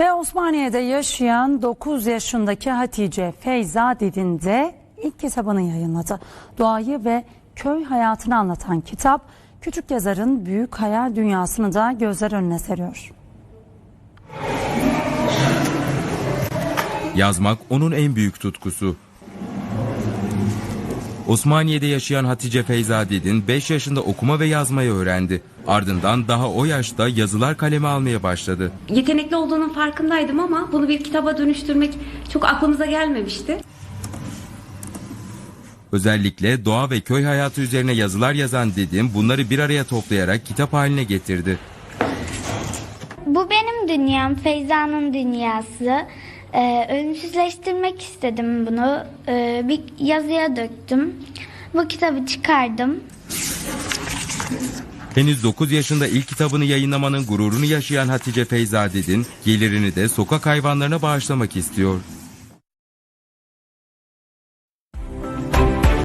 Ve Osmaniye'de yaşayan 9 yaşındaki Hatice Feyza Didin de ilk kitabını yayınladı. Doğayı ve köy hayatını anlatan kitap, küçük yazarın büyük hayal dünyasını da gözler önüne seriyor. Yazmak onun en büyük tutkusu. Osmaniye'de yaşayan Hatice Feyza Didin 5 yaşında okuma ve yazmayı öğrendi. Ardından daha o yaşta yazılar kaleme almaya başladı. yetenekli olduğunun farkındaydım ama bunu bir kitaba dönüştürmek çok aklımıza gelmemişti. Özellikle doğa ve köy hayatı üzerine yazılar yazan Didin bunları bir araya toplayarak kitap haline getirdi. Bu benim dünyam, Feyza'nın dünyası. Ee, ölümsüzleştirmek istedim bunu. Ee, bir yazıya döktüm. Bu kitabı çıkardım. Henüz 9 yaşında ilk kitabını yayınlamanın gururunu yaşayan Hatice Feyza Didin, gelirini de sokak hayvanlarına bağışlamak istiyor.